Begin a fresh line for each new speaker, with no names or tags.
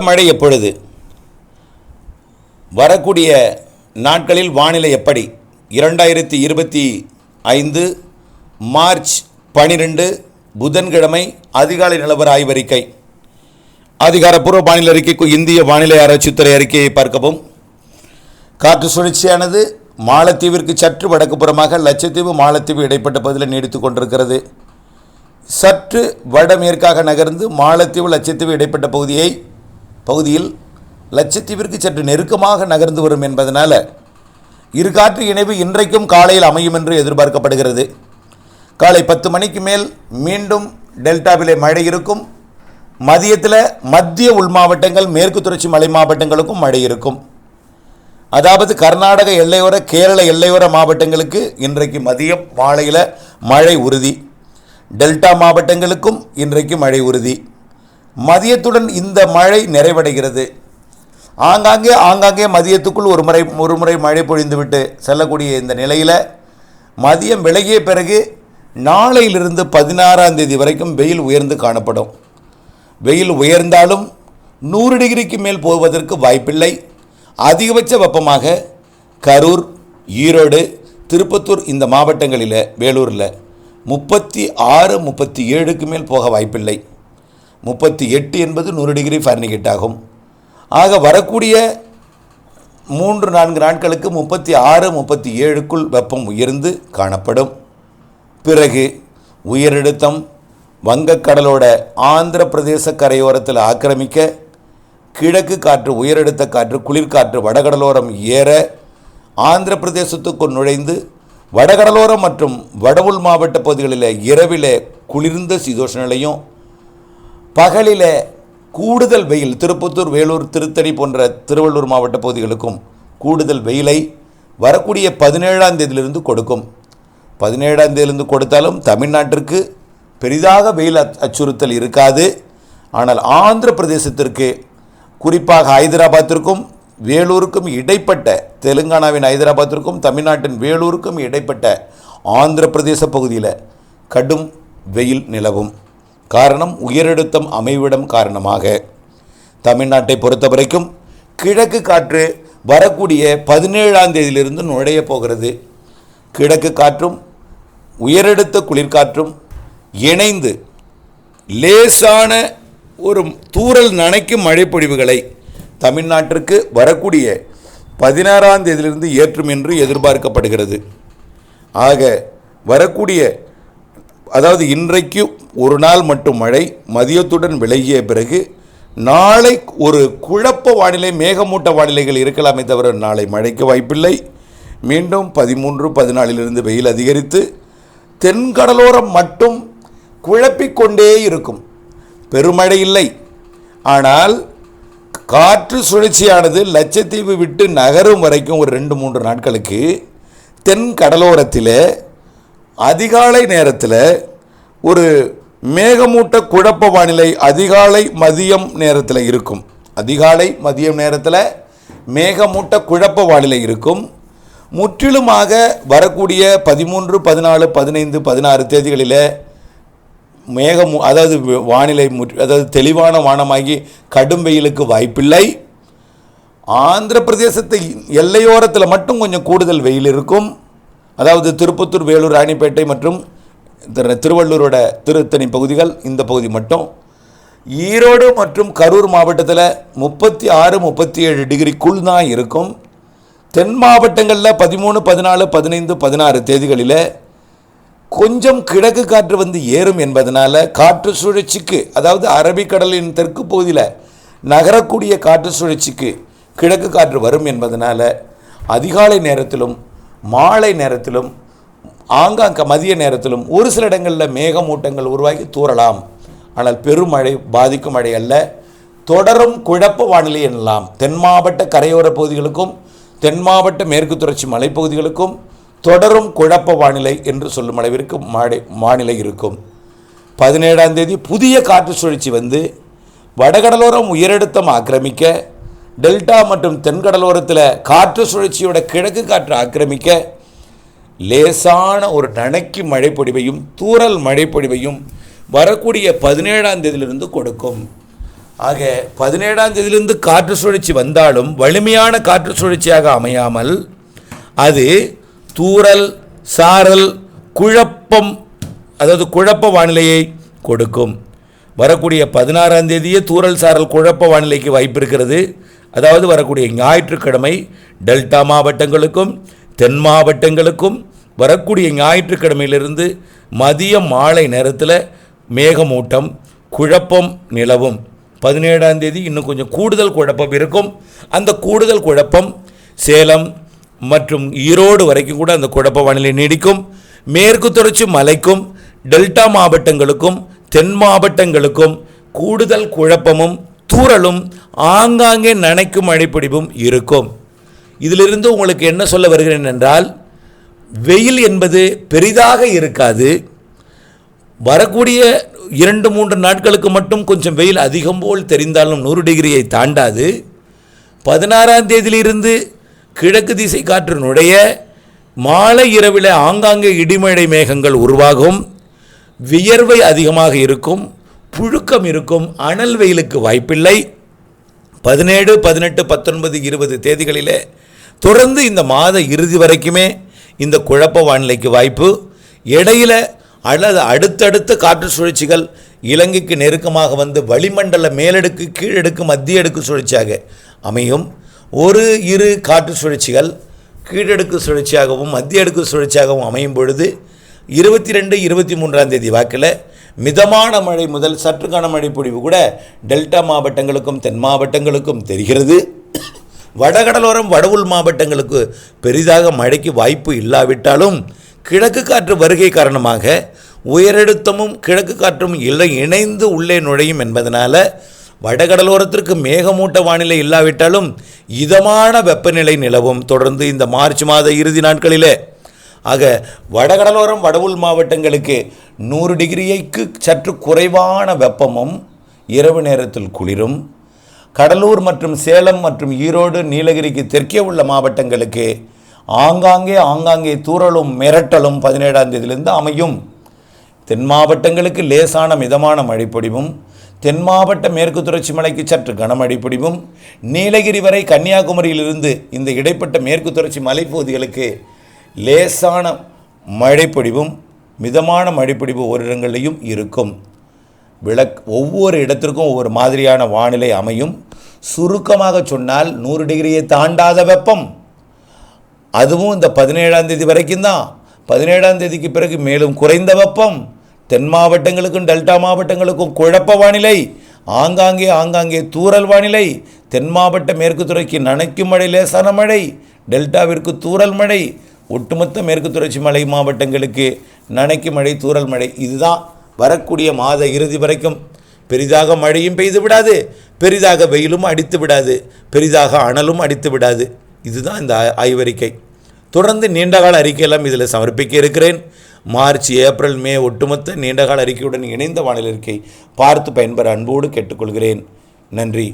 மழை எப்பொழுது? வரக்கூடிய நாட்களில் வானிலை எப்படி? இரண்டாயிரத்தி இருபத்தி ஐந்து மார்ச் பனிரெண்டு புதன்கிழமை அதிகாலை நிலவர ஆய்வறிக்கை. அதிகாரப்பூர்வ வானிலை அறிக்கைக்கு இந்திய வானிலை ஆராய்ச்சித்துறை அறிக்கையை பார்க்கவும். காற்று சுழற்சியானது மாலத்தீவிற்கு சற்று வடக்கு புறமாக லட்சத்தீவு மாலத்தீவு இடைப்பட்ட பகுதியில் நீடித்து கொண்டிருக்கிறது. சற்று வடமேற்காக நகர்ந்து மாலத்தீவு லட்சத்தீவு இடைப்பட்ட பகுதியை பகுதியில் லட்சத்தீவிற்கு சற்று நெருக்கமாக நகர்ந்து வரும் என்பதனால் இரு காற்று இணைவு இன்றைக்கும் காலையில் அமையும் என்று எதிர்பார்க்கப்படுகிறது. காலை பத்து மணிக்கு மேல் மீண்டும் டெல்டாவிலே மழை இருக்கும். மதியத்தில் மத்திய உள் மாவட்டங்கள் மேற்கு தொடர்ச்சி மலை மாவட்டங்களுக்கும் மழை இருக்கும். அதாவது கர்நாடக எல்லையோர கேரள எல்லையோர மாவட்டங்களுக்கு இன்றைக்கு மதியம் மாலையில் மழை உறுதி. டெல்டா மாவட்டங்களுக்கும் இன்றைக்கு மழை உறுதி. மதியத்துடன் இந்த மழை நிறைவடைகிறது. ஆங்காங்கே ஆங்காங்கே மதியத்துக்குள் ஒரு முறை ஒரு முறை மழை பொழிந்துவிட்டு செல்லக்கூடிய இந்த நிலையில் மதியம் விலகிய பிறகு நாளையிலிருந்து பதினாறாம் தேதி வரைக்கும் வெயில் உயர்ந்து காணப்படும். வெயில் உயர்ந்தாலும் நூறு டிகிரிக்கு மேல் போவதற்கு வாய்ப்பில்லை. அதிகபட்ச வெப்பமாக கரூர் ஈரோடு திருப்பத்தூர் இந்த மாவட்டங்களில் வேலூரில் முப்பத்தி ஆறு முப்பத்தி ஏழுக்கு மேல் போக வாய்ப்பில்லை. முப்பத்தி எட்டு என்பது நூறு டிகிரி ஃபாரன்ஹீட் ஆகும். ஆக வரக்கூடிய மூன்று நான்கு நாட்களுக்கு முப்பத்தி ஆறு முப்பத்தி ஏழுக்குள் வெப்பம் உயர்ந்து காணப்படும். பிறகு உயரழுத்தம் வங்கக்கடலோட ஆந்திர பிரதேச கரையோரத்தில் ஆக்கிரமிக்க கிழக்கு காற்று உயரழுத்த காற்று குளிர்காற்று வடகடலோரம் ஏற ஆந்திர பிரதேசத்துக்குள் நுழைந்து வடகடலோரம் மற்றும் வடவுள் மாவட்ட பகுதிகளில் இரவிலே குளிர்ந்த சீதோஷ நிலையும் பகலில் கூடுதல் வெயில் திருப்பத்தூர் வேலூர் திருத்தணி போன்ற திருவள்ளூர் மாவட்ட பகுதிகளுக்கும் கூடுதல் வெயிலை வரக்கூடிய பதினேழாம் தேதியிலிருந்து கொடுக்கும். பதினேழாம் தேதியிலிருந்து கொடுத்தாலும் தமிழ்நாட்டிற்கு பெரிதாக வெயில் அச்சுறுத்தல் இருக்காது. ஆனால் ஆந்திர பிரதேசத்திற்கு குறிப்பாக ஹைதராபாத்திற்கும் வேலூருக்கும் இடைப்பட்ட தெலுங்கானாவின் ஹைதராபாத்திற்கும் தமிழ்நாட்டின் வேலூருக்கும் இடைப்பட்ட ஆந்திர பிரதேச பகுதியில் கடும் வெயில் நிலவும். காரணம் உயரழுத்தம் அமைவிடம் காரணமாக. தமிழ்நாட்டை பொறுத்தவரைக்கும் கிழக்கு காற்று வரக்கூடிய பதினேழாம் தேதியிலிருந்து நுழைய போகிறது. கிழக்கு காற்றும் உயரழுத்த குளிர்காற்றும் இணைந்து லேசான ஒரு தூறல் நனைக்கும் மழைப்பொழிவுகளை தமிழ்நாட்டிற்கு வரக்கூடிய பதினாறாம் தேதியிலிருந்து ஏற்றும் என்று எதிர்பார்க்கப்படுகிறது. ஆக வரக்கூடிய அதாவது இன்றைக்கு ஒரு நாள் மட்டும் மழை மதியத்துடன் விலகிய பிறகு நாளை ஒரு குழப்ப வானிலை மேகமூட்ட வானிலைகள் இருக்கலாமே தவிர நாளை மழைக்கு வாய்ப்பில்லை. மீண்டும் பதிமூன்று பதினாலிலிருந்து வெயில் அதிகரித்து தென்கடலோரம் மட்டும் குழப்பிக்கொண்டே இருக்கும். பெருமழை இல்லை. ஆனால் காற்று சுழற்சியானது லட்சத்தீவு விட்டு நகரும் வரைக்கும் ஒரு ரெண்டு மூன்று நாட்களுக்கு தென் கடலோரத்தில் அதிகாலை நேரத்தில் ஒரு மேகமூட்ட குழப்ப வானிலை அதிகாலை மதியம் நேரத்தில் இருக்கும். அதிகாலை மதியம் நேரத்தில் மேகமூட்ட குழப்ப வானிலை இருக்கும். முற்றிலுமாக வரக்கூடிய பதிமூன்று பதினாலு பதினைந்து பதினாறு தேதிகளில் மேகம் அதாவது வானிலை முற்று அதாவது தெளிவான வானமாகி கடும் வெயிலுக்கு வாய்ப்பில்லை. ஆந்திர பிரதேசத்தை எல்லையோரத்தில் மட்டும் கொஞ்சம் கூடுதல் வெயில் இருக்கும். அதாவது திருப்பத்தூர் வேலூர் ராணிப்பேட்டை மற்றும் திருவள்ளூரோட திருத்தணி பகுதிகள் இந்த பகுதி மட்டும். ஈரோடு மற்றும் கரூர் மாவட்டத்தில் முப்பத்தி ஆறு முப்பத்தி ஏழு டிகிரிக்குள் தான் இருக்கும். தென் மாவட்டங்களில் பதிமூணு பதினாலு பதினைந்து பதினாறு தேதிகளில் கொஞ்சம் கிழக்கு காற்று வந்து ஏறும் என்பதனால் காற்று சுழற்சிக்கு அதாவது அரபிக்கடலின் தெற்கு பகுதியில் நகரக்கூடிய காற்று சுழற்சிக்கு கிழக்கு காற்று வரும் என்பதனால் அதிகாலை நேரத்திலும் மாலை நேரத்திலும் ஆங்காங்க மதிய நேரத்திலும் ஒரு சில இடங்களில் மேகமூட்டங்கள் உருவாகி தூறலாம். ஆனால் பெருமழை பாதிக்கும் மழை அல்ல. தொடரும் குழப்ப வானிலை எனலாம். தென் மாவட்ட கரையோர பகுதிகளுக்கும் தென் மாவட்ட மேற்கு தொடர்ச்சி மலைப்பகுதிகளுக்கும் தொடரும் குழப்ப வானிலை என்று சொல்லும் அளவிற்கு மாடை வானிலை இருக்கும். பதினேழாம் தேதி புதிய காற்று சுழற்சி வந்து வடகடலோரம் உயரழுத்தம் ஆக்கிரமிக்க டெல்டா மற்றும் தென்கடலோரத்தில் காற்று சுழற்சியோட கிழக்கு காற்று ஆக்கிரமிக்க லேசான ஒரு நனைக்கு மழைப்பொழிவையும் தூரல் மழைப்பொழிவையும் வரக்கூடிய பதினேழாம் தேதியிலிருந்து கொடுக்கும். ஆக பதினேழாம் தேதியிலிருந்து காற்று சுழற்சி வந்தாலும் வலிமையான காற்று சுழற்சியாக அமையாமல் அது தூரல் சாரல் குழப்பம் அதாவது குழப்ப வானிலையை கொடுக்கும். வரக்கூடிய பதினாறாம் தேதியே தூரல் சாரல் குழப்ப வானிலைக்கு வாய்ப்பு இருக்கிறது. அதாவது வரக்கூடிய ஞாயிற்றுக்கிழமை டெல்டா மாவட்டங்களுக்கும் தென் மாவட்டங்களுக்கும் வரக்கூடிய ஞாயிற்றுக்கிழமையிலிருந்து மதிய மாலை நேரத்தில் மேகமூட்டம் குழப்பம் நிலவும். பதினேழாம் தேதி இன்னும் கொஞ்சம் கூடுதல் குழப்பம் இருக்கும். அந்த கூடுதல் குழப்பம் சேலம் மற்றும் ஈரோடு வரைக்கும் கூட அந்த குழப்ப வானிலை நீடிக்கும். மேற்கு தொடர்ச்சி மலைக்கும் டெல்டா மாவட்டங்களுக்கும் தென் மாவட்டங்களுக்கும் கூடுதல் குழப்பமும் தூறலும் ஆங்காங்கே நனைக்கும் மழைப்பிடிவும் இருக்கும். இதிலிருந்து உங்களுக்கு என்ன சொல்ல வருகிறேன் என்றால் வெயில் என்பது பெரிதாக இருக்காது. வரக்கூடிய இரண்டு மூன்று நாட்களுக்கு மட்டும் கொஞ்சம் வெயில் அதிகம் போல் தெரிந்தாலும் நூறு டிகிரியை தாண்டாது. பதினாறாம் தேதியிலிருந்து கிழக்கு திசை காற்று நுழைய மாலை இரவில் ஆங்காங்கே இடிமழை மேகங்கள் உருவாகும். வியர்வை அதிகமாக இருக்கும். புழுக்கம் இருக்கும் அனல் வெயிலுக்கு வாய்ப்பில்லை. பதினேழு பதினெட்டு பத்தொன்பது இருபது தேதிகளிலே தொடர்ந்து இந்த மாத இறுதி வரைக்குமே இந்த குழப்ப வானிலைக்கு வாய்ப்பு. இடையில அல்லது அடுத்தடுத்த காற்று சுழற்சிகள் இலங்கைக்கு நெருக்கமாக வந்து வளிமண்டல மேலடுக்கு கீழடுக்கு மத்திய அடுக்கு சுழற்சியாக அமையும். ஒரு இரு காற்று சுழற்சிகள் கீழடுக்கு சுழற்சியாகவும் மத்திய அடுக்கு சுழற்சியாகவும் அமையும் பொழுது இருபத்தி ரெண்டு இருபத்தி மூன்றாம் தேதி வாக்கில் மிதமான மழை முதல் சற்று கனமழை பொழிவு கூட டெல்டா மாவட்டங்களுக்கும் தென் மாவட்டங்களுக்கும் தெரிகிறது. வடகடலோரம் வடவுள் மாவட்டங்களுக்கு பெரிதாக மழைக்கு வாய்ப்பு இல்லாவிட்டாலும் கிழக்கு காற்று வருகை காரணமாக உயரழுத்தமும் கிழக்கு காற்றும் இல்லை இணைந்து உள்ளே நுழையும் என்பதனால் வடகடலோரத்திற்கு மேகமூட்ட வானிலை இல்லாவிட்டாலும் இதமான வெப்பநிலை நிலவும் தொடர்ந்து இந்த மார்ச் மாத இறுதி நாட்களிலே. ஆக வடகடலோரம் வடவுள் மாவட்டங்களுக்கு நூறு டிகிரியைக்கு சற்று குறைவான வெப்பமும் இரவு நேரத்தில் குளிரும். கடலூர் மற்றும் சேலம் மற்றும் ஈரோடு நீலகிரிக்கு தெற்கே உள்ள மாவட்டங்களுக்கு ஆங்காங்கே ஆங்காங்கே தூறலும் மிரட்டலும் பதினேழாம் தேதியிலிருந்து அமையும். தென் மாவட்டங்களுக்கு லேசான மிதமான மழைப்பொடிவும் தென் மாவட்ட மேற்கு தொடர்ச்சி மலைக்கு சற்று கனமழை பொழிவும் நீலகிரி வரை கன்னியாகுமரியிலிருந்து இந்த இடைப்பட்ட மேற்கு தொடர்ச்சி மலைப்பகுதிகளுக்கு லேசான மழைப்பொழிவும் மிதமான மழைப்பொழிவு ஓரிடங்களிலும் இருக்கும். விளக் ஒவ்வொரு இடத்திற்கும் ஒவ்வொரு மாதிரியான வானிலை அமையும். சுருக்கமாக சொன்னால் நூறு டிகிரியை தாண்டாத வெப்பம். அதுவும் இந்த பதினேழாம் தேதி வரைக்கும் தான். பதினேழாம் தேதிக்கு பிறகு மேலும் குறைந்த வெப்பம். தென் மாவட்டங்களுக்கும் டெல்டா மாவட்டங்களுக்கும் குழப்ப வானிலை. ஆங்காங்கே ஆங்காங்கே தூறல் வானிலை. தென் மாவட்ட மேற்கு துறைக்கு நனைக்கும் மழை லேசான மழை. டெல்டாவிற்கு தூறல் மழை. ஒட்டுமொத்த மேற்கு தொடர்ச்சி மலை மாவட்டங்களுக்கு நனைக்கு மழை தூரல் மழை இதுதான் வரக்கூடிய மாத இறுதி வரைக்கும். பெரிதாக மழையும் பெய்து விடாது பெரிதாக வெயிலும் அடித்து விடாது பெரிதாக அனலும் அடித்து விடாது. இதுதான் இந்த ஆய்வறிக்கை. தொடர்ந்து நீண்டகால அறிக்கையெல்லாம் இதில் சமர்ப்பிக்க இருக்கிறேன். மார்ச் ஏப்ரல் மே ஒட்டுமொத்த நீண்டகால அறிக்கையுடன் இணைந்த வானிலை அறிக்கை பார்த்து பயன்பெற அன்போடு கேட்டுக்கொள்கிறேன். நன்றி.